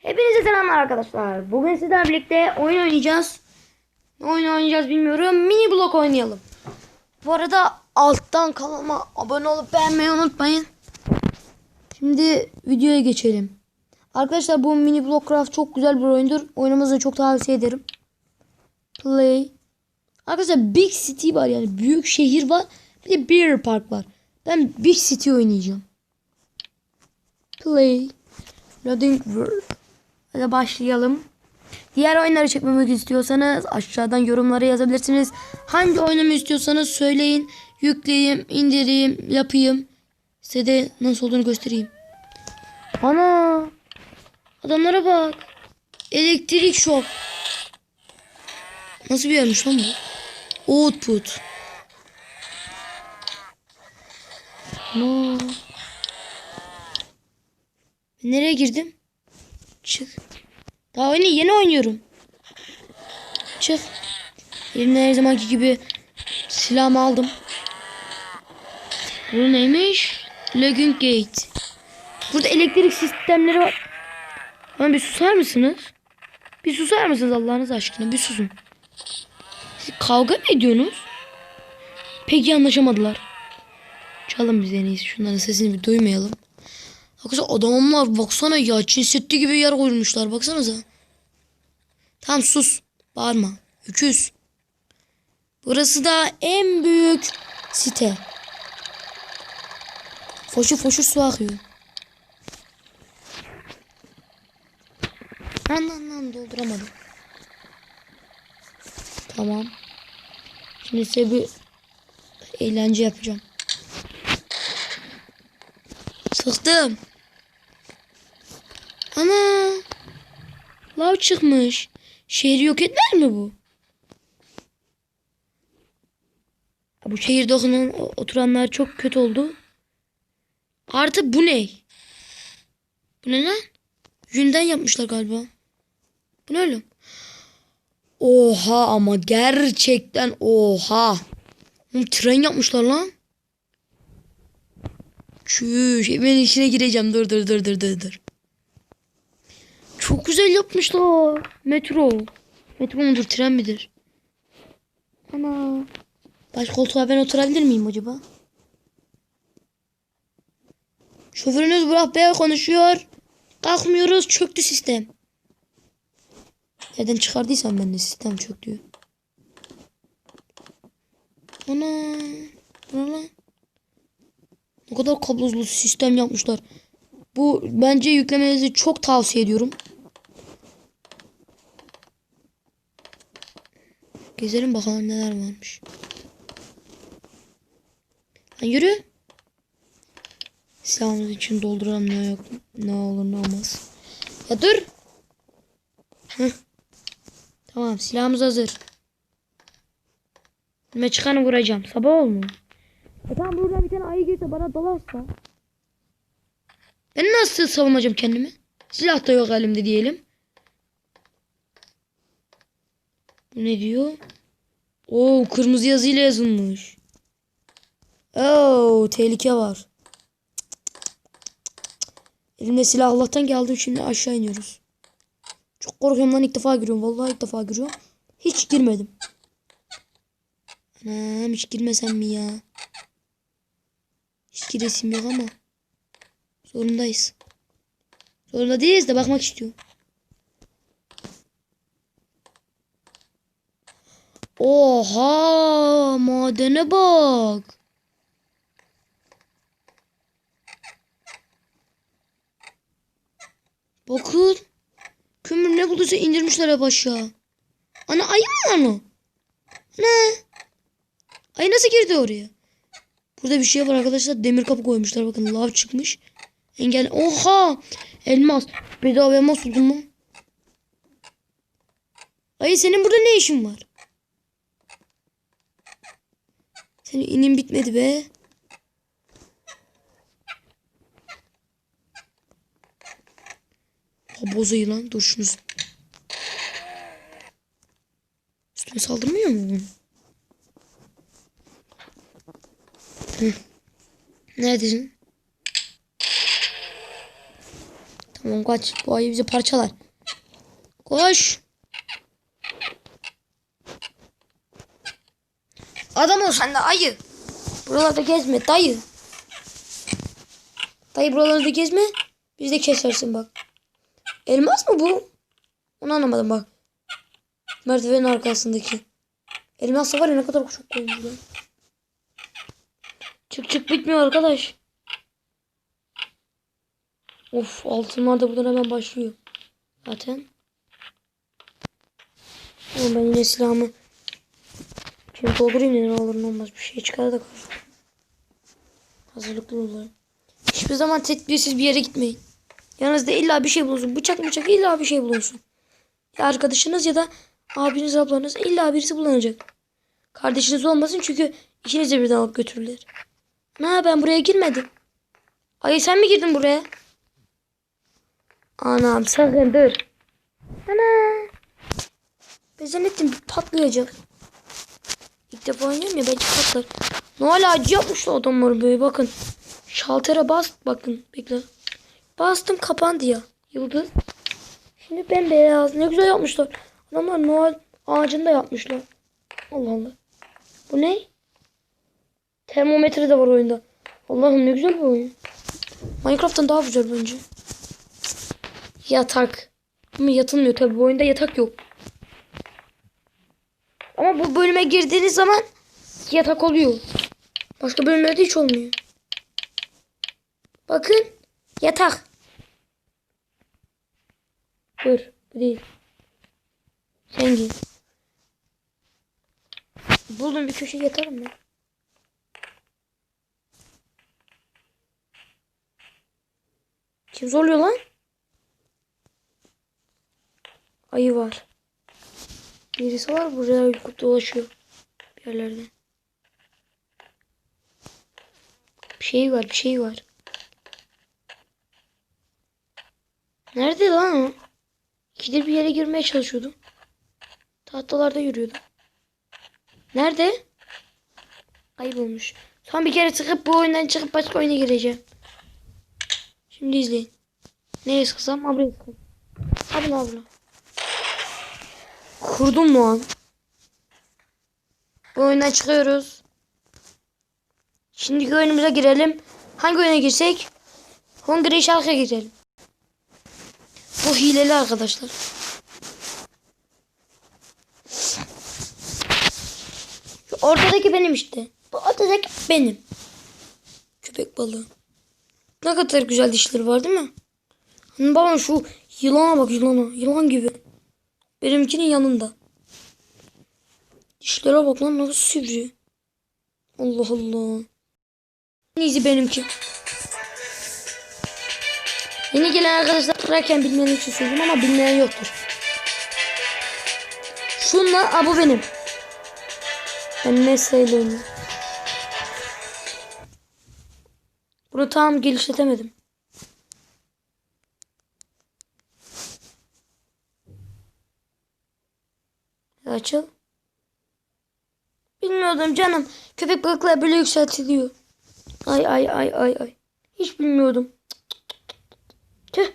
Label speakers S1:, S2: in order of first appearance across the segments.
S1: Hepinize selamlar arkadaşlar. Bugün sizlerle birlikte oyun oynayacağız. Ne oyun oynayacağız bilmiyorum. Mini blok oynayalım. Bu arada alttan kanalıma abone olup beğenmeyi unutmayın. Şimdi videoya geçelim. Arkadaşlar bu mini blok craft çok güzel bir oyundur. Oynamanızı çok tavsiye ederim. Play. Arkadaşlar Big City var yani büyük şehir var. Bir de Beer Park var. Ben Big City oynayacağım. Play. Loading World. Hadi başlayalım. Diğer oyunları çekmemi istiyorsanız aşağıdan yorumlara yazabilirsiniz. Hangi oyunumu istiyorsanız söyleyin. Yükleyeyim, indireyim, yapayım. Size de nasıl olduğunu göstereyim. Ana! Adamlara bak. Elektrik şok. Nasıl bir yermiş lan bu? Output. No. Nereye girdim? Çık. Daha oyunu yeni oynuyorum. Çık. Elimde her zamanki gibi silahımı aldım. Bu neymiş? Lagoon Gate. Burada elektrik sistemleri var. Lan bir susar mısınız? Bir susar mısınız Allah'ınız aşkına? Bir susun. Siz kavga mı ediyorsunuz? Peki anlaşamadılar. Çalın biz en iyisi. Şunların sesini bir duymayalım. Arkadaşlar adamlar baksana ya Çin Seddi gibi yer koymuşlar baksanıza. Tamam sus. Bağırma. Öküz. Burası da en büyük site. Foşur foşur su akıyor. Lan lan lan dolduramadım. Tamam. Şimdi size bir eğlence yapacağım. Sıktım. Ana. Lav çıkmış. Şehri yok etmez mi bu? Bu şehirde okunan, oturanlar çok kötü oldu. Artı bu ne? Bu ne lan? Yünden yapmışlar galiba. Bu ne oğlum? Oha ama gerçekten oha. Oğlum, tren yapmışlar lan. Çüş. Ben içine gireceğim. Dur dur dur dur dur dur. Çok güzel yapmışlar. Metro. Metro mudur tren midir? Ana. Baş koltuğa ben oturabilir miyim acaba? Şoförünüz Burak Bey konuşuyor. Kalkmıyoruz çöktü sistem. Nereden çıkardıysam ben de sistem çöktü. Ana. Lan? Ne kadar kablosuz sistem yapmışlar. Bu bence yüklemenizi çok tavsiye ediyorum. Gezelim bakalım neler varmış. Lan yürü. Silahımız için dolduralım ne yok. Ne olur ne olmaz. Ya dur. Heh. Tamam silahımız hazır. Önüme çıkanı vuracağım. Sabah olmuyor. E tamam buradan bir tane ayı girse bana dalarsa. Ben nasıl savunacağım kendimi? Silah da yok elimde diyelim. Ne diyor? Oo kırmızı yazıyla yazılmış. Oo tehlike var. Elimde silah Allah'tan geldim şimdi aşağı iniyoruz. Çok korkuyorum lan ilk defa giriyorum. Vallahi ilk defa giriyorum. Hiç girmedim. Anam hiç girmesem mi ya? Hiç giresim yok ama. Zorundayız. Zorunda değiliz de bakmak istiyorum. Oha madene bak. Bakın. Kömür ne bulduysa indirmişler hep aşağı. Ana ayı mı lan o? Ne? Ayı nasıl girdi oraya? Burada bir şey var arkadaşlar. Demir kapı koymuşlar. Bakın lav çıkmış. Engel. Oha! Elmas. Bedava elmas buldum mu? Ayı senin burada ne işin var? Senin inin bitmedi be. Ha bozayı lan. Dur şunu. Üstüme saldırmıyor mu? Hı. Neredesin? Tamam kaç. Bu ayı bizi parçalar. Koş. Adam ol sen de ayı. Buralarda gezme dayı. Dayı buralarda gezme. Biz de kesersin bak. Elmas mı bu? Onu anlamadım bak. Merdivenin arkasındaki. Elmas var ya ne kadar çok koymuş. Çık çık bitmiyor arkadaş. Of altınlar da buradan hemen başlıyor. Zaten. Ama ben yine silahımı Şimdi doldurayım da ne olur ne olmaz bir şey çıkar da kalır. Hazırlıklı olun. Hiçbir zaman tedbirsiz bir yere gitmeyin. Yanınızda illa bir şey bulunsun. Bıçak bıçak illa bir şey bulunsun. Ya arkadaşınız ya da abiniz ablanız illa birisi bulunacak. Kardeşiniz olmasın çünkü ikiniz de birden alıp götürürler. Ne ben buraya girmedim. Ay sen mi girdin buraya? Anam sakın dur. Ana. Ben zannettim patlayacak. İlk defa oynuyorum ya belki patlar. Noel ağacı yapmışlar adamlar böyle bakın. Şaltere bas bakın bekle. Bastım kapandı ya. Yıldız. Şimdi bembeyaz ne güzel yapmışlar. Adamlar Noel ağacını da yapmışlar. Allah Allah. Bu ne? Termometre de var oyunda. Allah'ım ne güzel bir oyun. Minecraft'tan daha güzel bence. Yatak. Ama yatılmıyor tabii bu oyunda yatak yok. Ama bu bölüme girdiğiniz zaman yatak oluyor. Başka bölümlerde hiç olmuyor. Bakın yatak. Dur bu değil. Sen gir. Buldum bir köşe yatarım ben. Kim zorluyor lan? Ayı var. Birisi var buraya dolaşıyor. Bir yerlerde. Bir şey var bir şey var. Nerede lan o? İkidir bir yere girmeye çalışıyordum. Tahtalarda yürüyordum. Nerede? Ayıp olmuş. Son bir kere çıkıp bu oyundan çıkıp başka oyuna gireceğim. Şimdi izleyin. Nereye sıksam? Buraya sıksam. Hadi abla. Kurdum mu an? Bu oyundan çıkıyoruz. Şimdiki oyunumuza girelim. Hangi oyuna girsek? Hungry Shark'a girelim. Bu hileli arkadaşlar. Şu ortadaki benim işte. Bu ortadaki benim. Köpek balığı. Ne kadar güzel dişleri var değil mi? Baba şu yılana bak yılana. Yılan gibi. Benimkinin yanında. Dişlere bak lan nasıl sivri. Allah Allah. En benimki. Yeni gelen arkadaşlar kurarken bilmeyen için söyleyeyim ama bilmeyen yoktur. Şunla a bu benim. Ben mesleğiyle oynuyorum. Bunu tam geliştiremedim. Açıl. Bilmiyordum canım. Köpek balıklar böyle yükseltiliyor. Ay ay ay ay ay. Hiç bilmiyordum. Tüh.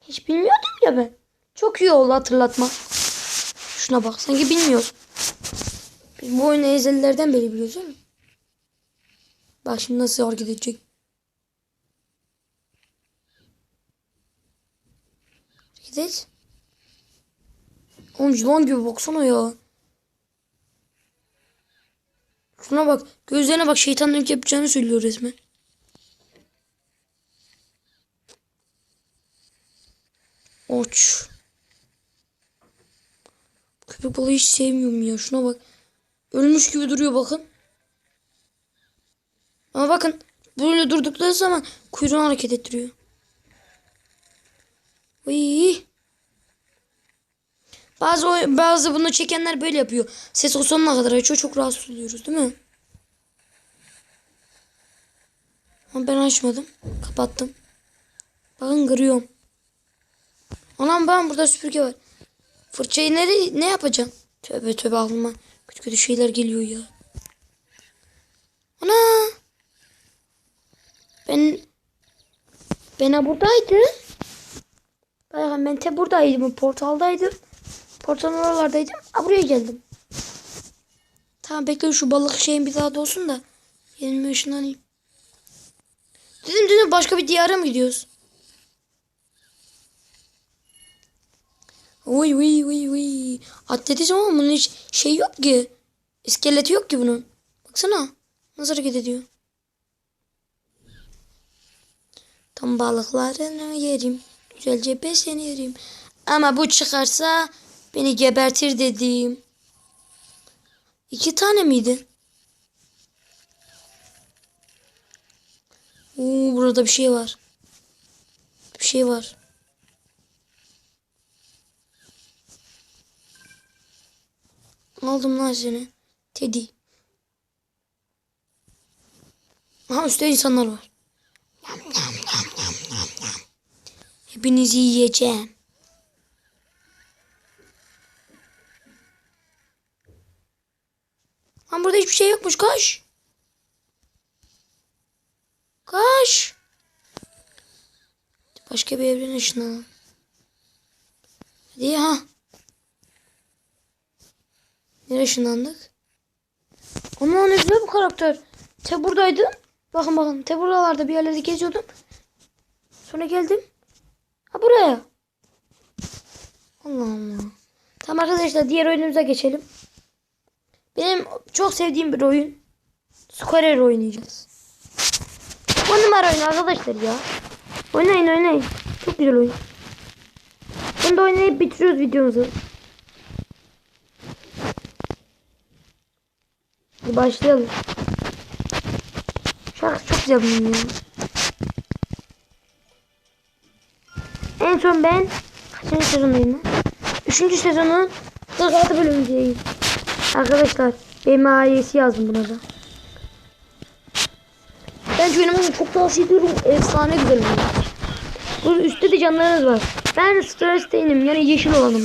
S1: Hiç bilmiyordum ya ben. Çok iyi oldu hatırlatma. Şuna bak sanki bilmiyoruz. Biz bu oyunu ezelilerden beri biliyoruz değil mi? Bak şimdi nasıl hareket edecek. Hareket et. Oğlum yılan gibi baksana ya. Şuna bak. Gözlerine bak şeytanlık yapacağını söylüyor resmen. Oç. Köpek balığı hiç sevmiyorum ya. Şuna bak. Ölmüş gibi duruyor bakın. Ama bakın böyle durdukları zaman kuyruğunu hareket ettiriyor. Uy. Bazı bazı bunu çekenler böyle yapıyor. Ses o sonuna kadar açıyor. Çok rahatsız oluyoruz değil mi? Ama ben açmadım. Kapattım. Bakın kırıyorum. Anam ben burada süpürge var. Fırçayı nereye, ne yapacağım? Tövbe tövbe aklıma kötü kötü şeyler geliyor ya. Ana. Ben Ben. Bayağı ben te buradaydım. Portaldaydım. Portalın oralardaydım. Ha buraya geldim. Tamam bekle şu balık şeyin bir daha dolsun da. Yenilme ışınlanayım. Dedim dedim başka bir diyara mı gidiyoruz? Uy uy uy uy. Atletizm ama bunun hiç şey yok ki. İskeleti yok ki bunun. Baksana. Nasıl hareket ediyor. Tam balıklarını yerim. Güzelce beslenirim. Ama bu çıkarsa beni gebertir dedim. İki tane miydi? Oo, burada bir şey var. Bir şey var. Aldım lan seni. Teddy. Aha üstte insanlar var. Hepinizi yiyeceğim. Lan yokmuş. Koş. Koş. Başka bir evren ışınlanalım. Hadi ha. Nereye ışınlandık? Aman ne bu karakter. Te buradaydı. Bakın bakın. Te buralarda bir yerlerde geziyordum. Sonra geldim. Ha buraya. Allah Allah. Tamam arkadaşlar diğer oyunumuza geçelim. Benim çok sevdiğim bir oyun. Square oynayacağız. On numara oyun arkadaşlar ya. Oynayın oynayın. Çok güzel oyun. Bunu da oynayıp bitiriyoruz videomuzu. Hadi başlayalım. Şarkı çok güzel bunun ya. En son ben kaçıncı sezondayım? Üçüncü sezonun 46 bölümündeyim. Arkadaşlar benim ailesi yazdım buna da. Ben oynamayı çok tavsiye ediyorum. Efsane güzel oyun. Burada üstte de canlarınız var. Ben stres değilim. Yani yeşil olanım.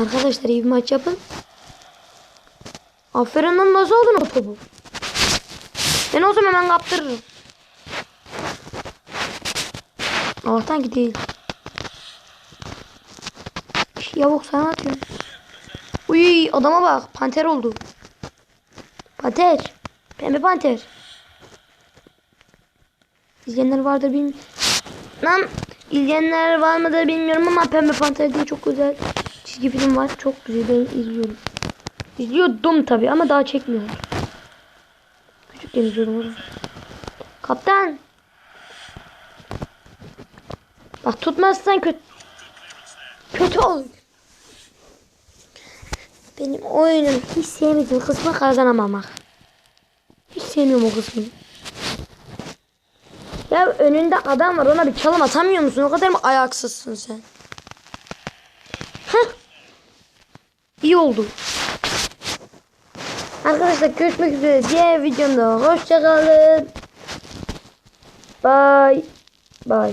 S1: Arkadaşlar iyi bir maç yapın. Aferin lan nasıl aldın o topu? Ben olsam hemen kaptırırım. Allah'tan ki değil. Yavuk sana atıyorum. Uy adama bak. Panter oldu. Panter. Pembe panter. İzleyenler vardır bilmiyorum. Lan izleyenler var mıdır bilmiyorum ama Pembe Panter diye çok güzel çizgi film var. Çok güzel ben izliyorum. İzliyordum tabi ama daha çekmiyorum. Küçükken izliyordum onu. Kaptan. Bak tutmazsan kötü. Kötü olur. Benim oyunum hiç sevmediğim kısmı kazanamamak. Hiç sevmiyorum o kısmını. Ya önünde adam var ona bir çalım atamıyor musun? O kadar mı ayaksızsın sen? Heh. İyi oldu. Arkadaşlar görüşmek üzere. Diğer videomda hoşçakalın. Bye. Bye.